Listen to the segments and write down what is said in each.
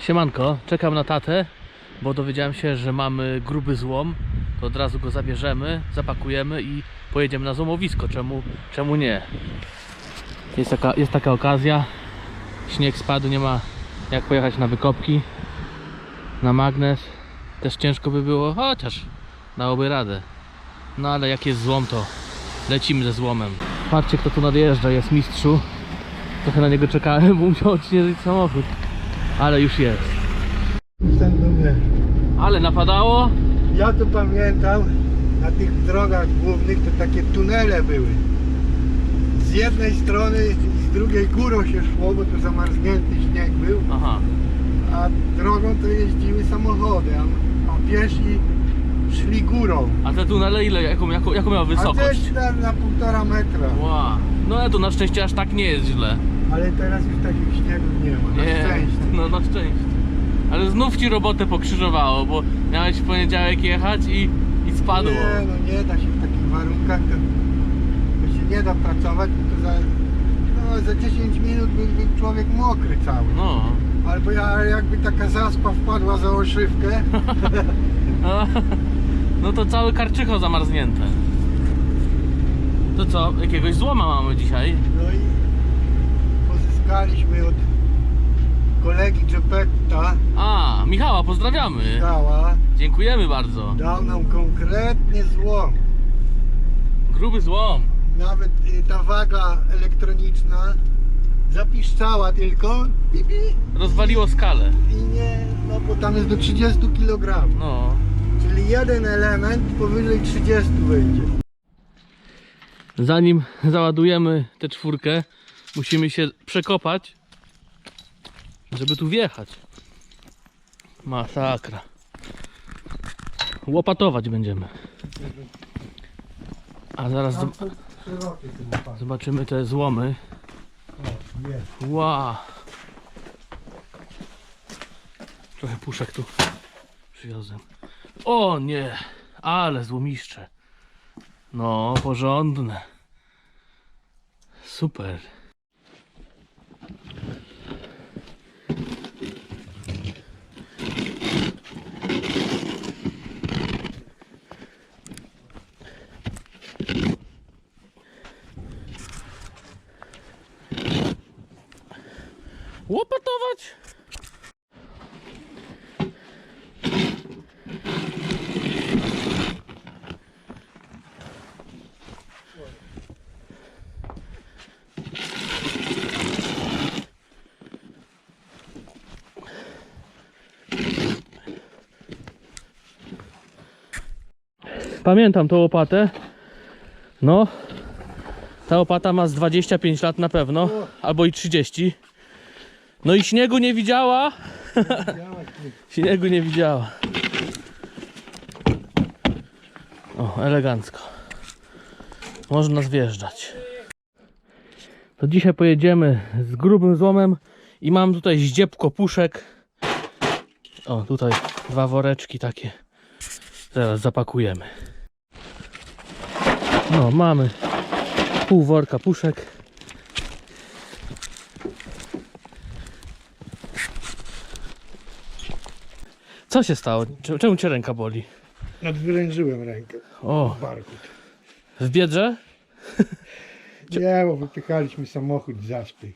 Siemanko, czekam na tatę, bo dowiedziałem się, że mamy gruby złom. To od razu go zabierzemy, zapakujemy i pojedziemy na złomowisko. Czemu, czemu nie? Jest taka, jest taka okazja. Śnieg spadł, nie ma jak pojechać na wykopki. Na magnes też ciężko by było, chociaż dałoby radę. No ale jak jest złom, to lecimy ze złomem. Patrzcie, kto tu nadjeżdża, jest mistrzu. Trochę na niego czekałem, bo musiał odśnieżyć samochód. Ale już jest. Ten numer. Ale napadało? Ja to pamiętam, na tych drogach głównych to takie tunele były. Z jednej strony i z drugiej górą się szło, bo to zamarznięty śnieg był, Aha. a drogą to jeździły samochody, a, a piesi szli górą. A te tunele ile, jaką, jaką, jaką miała A wysokość? gdzieś na, na półtora metra. Wow. No ale to na szczęście aż tak nie jest źle. Ale teraz już takich śniegów nie ma, na szczęście. no na szczęście. Ale znów ci robotę pokrzyżowało, bo miałeś w poniedziałek jechać i, i spadło. Nie, no nie da się w takich warunkach, to, to się nie da pracować, bo to za, no, za 10 minut by był człowiek mokry cały. No. Albo ja, jakby taka zaspa wpadła za oszywkę, No to cały karczycho zamarznięte. To co, jakiegoś złoma mamy dzisiaj? no i pozyskaliśmy od kolegi Geppetta, A, Michała, pozdrawiamy. Michała, Dziękujemy bardzo. dał nam konkretnie złom. Gruby złom. Nawet y, ta waga elektroniczna zapiszczała tylko pi, Rozwaliło skalę. i nie, no bo tam jest do 30 kg. No. Czyli jeden element powyżej 30 wyjdzie. Zanim załadujemy tę czwórkę, musimy się przekopać, żeby tu wjechać. Masakra. Łopatować będziemy. A zaraz zobaczymy te złomy. Wow. Trochę puszek tu przywiozłem. O nie, ale złomiszcze. No, porządne. Super. Łopatować. Pamiętam tą łopatę. No, ta łopata ma z 25 lat na pewno, albo i 30. No i śniegu nie widziała. Śniegu nie widziała. O, elegancko. Można zjeżdżać. To dzisiaj pojedziemy z grubym złomem i mam tutaj zdziepko puszek. O, tutaj dwa woreczki takie. Zaraz zapakujemy. No, mamy pół worka puszek. Co się stało? Czemu- Czemu cię ręka boli? Nadwyrężyłem rękę O, w biedrze? Nie, bo wypychaliśmy samochód z zaspy.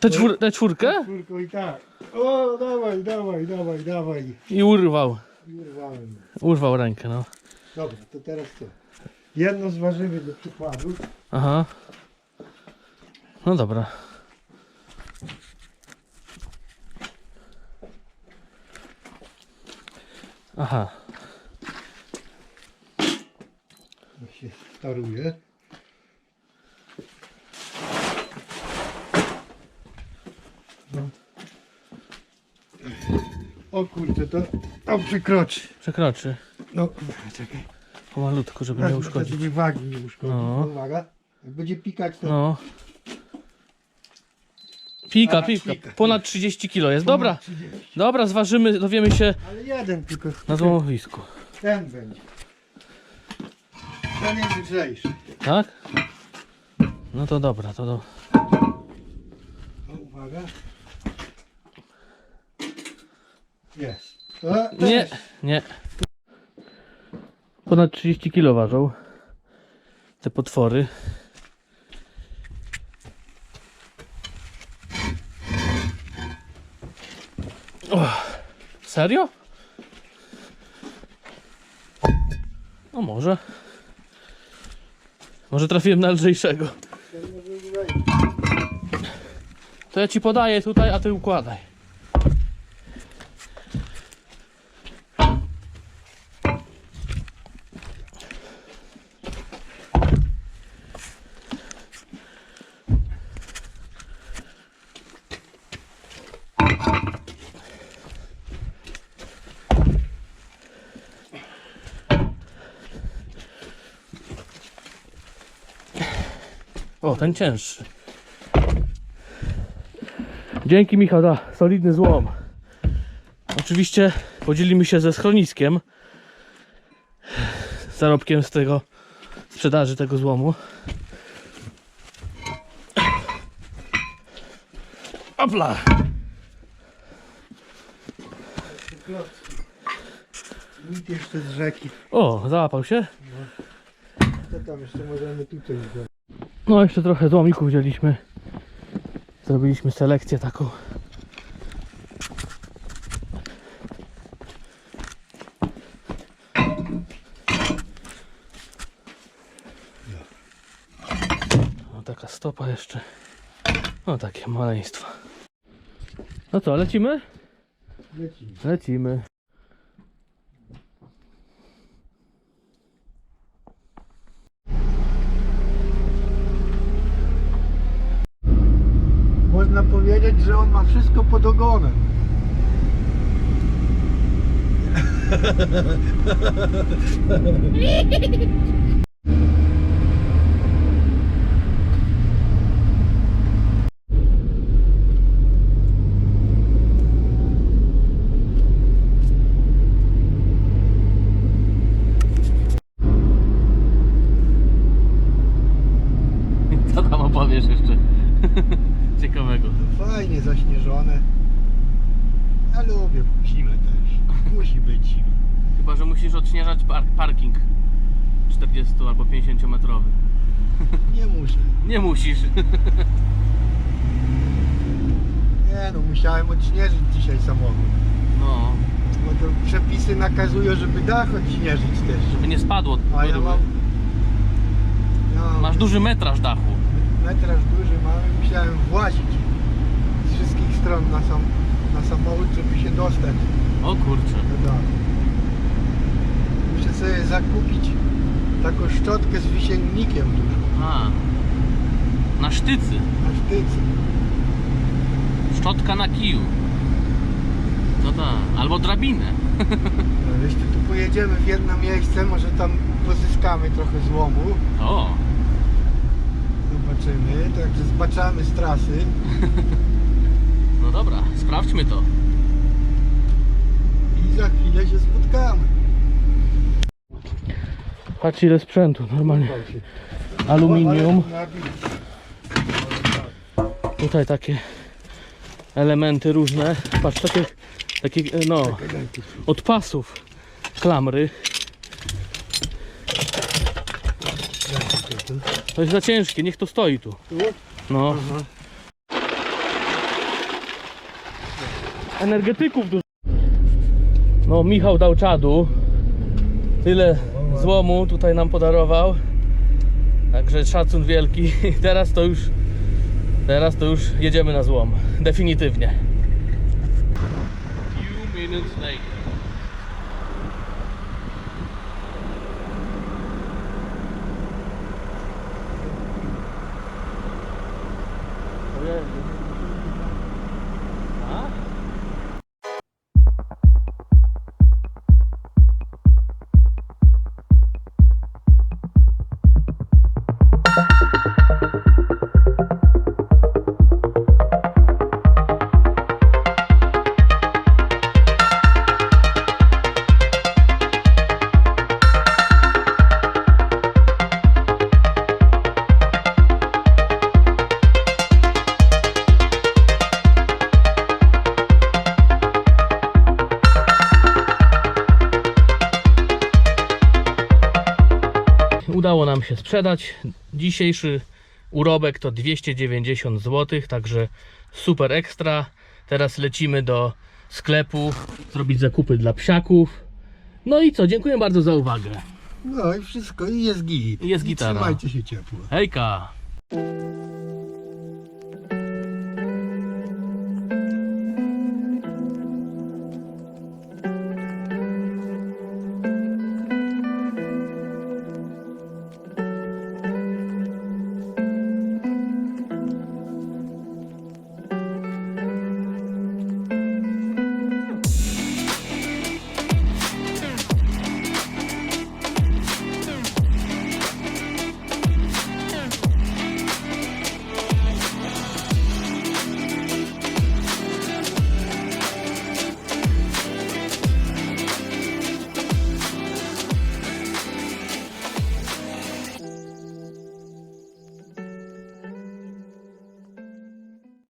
Tę czwór, tę czwórkę? I tak. O, dawaj, dawaj, dawaj, dawaj. I urwał. I urwałem. Urwał rękę, no. Dobra, to teraz co? Jedno zważymy do przykładu. Aha. No dobra. Aha. Jak się staruje. No. O kurde, to, to przekroczy. Przekroczy. No, czekaj. Pomalutku, żeby nie uszkodzić. Żeby wagi nie uszkodzić. No. Uwaga. Jak będzie pikać, to No. Pika, pika. Ponad 30 kilo jest. Dobra. Dobra, zważymy, dowiemy się Ale jeden tylko. na złomowisku. Ten będzie. Ten jest lżejszy. Tak? No to dobra, to do... O, uwaga. Jest. O, Nie, nie. Ponad 30 kg ważą te potwory. O, serio? No może. Może trafiłem na lżejszego. To ja ci podaję tutaj, a ty układaj. O, ten cięższy. Dzięki Michał za solidny złom. Oczywiście podzielimy się ze schroniskiem. Zarobkiem z tego sprzedaży tego złomu. Opla! Nic jeszcze z rzeki. O, załapał się. Co tam jeszcze możemy tutaj zrobić? No, jeszcze trochę złomików wzięliśmy. Zrobiliśmy selekcję taką. No, taka stopa jeszcze. No, takie maleństwa. No co, lecimy? Lecimy. Lecimy. Można powiedzieć, że on ma wszystko pod ogonem. Co tam opowiesz jeszcze? Ciekawego. Fajnie zaśnieżone. Ja lubię zimę też. Musi być zima. Chyba, że musisz odśnieżać par parking 40 albo 50 metrowy. Nie muszę. Nie musisz. Nie no, musiałem odśnieżyć dzisiaj samochód. No, Bo to przepisy nakazują, żeby dach odśnieżyć też. żeby nie spadło. A ja mam... Ja mam Masz duży metraż dachu. metraż duży mam i musiałem włazić stron na, sam, na samochód, żeby się dostać O kurczę. dachu. Muszę sobie zakupić taką szczotkę z wisiennikiem dużą, A. Na sztycy. na sztycy. Szczotka na kiju. No tak. Albo drabinę. No, jeśli tu pojedziemy w jedno miejsce, może tam pozyskamy trochę złomu. O. Zobaczymy, także zbaczamy z trasy. No dobra, sprawdźmy to. i za chwilę się spotkamy. Patrz ile sprzętu, normalnie. Aluminium. Tutaj takie elementy różne. Patrz, takie, takie no, od pasów klamry. To jest za ciężkie, niech to stoi tu. No. Energetyków dużo. No, Michał dał czadu. Tyle złomu tutaj nam podarował. Także szacun wielki. Teraz to już teraz to już jedziemy na złom. Definitywnie. A? Się sprzedać. Dzisiejszy urobek to 290 zł, także super ekstra. Teraz lecimy do sklepu zrobić zakupy dla psiaków. No i co, dziękuję bardzo za uwagę. No i wszystko, i jest git. Jest I gitara. Trzymajcie się ciepło. Hejka!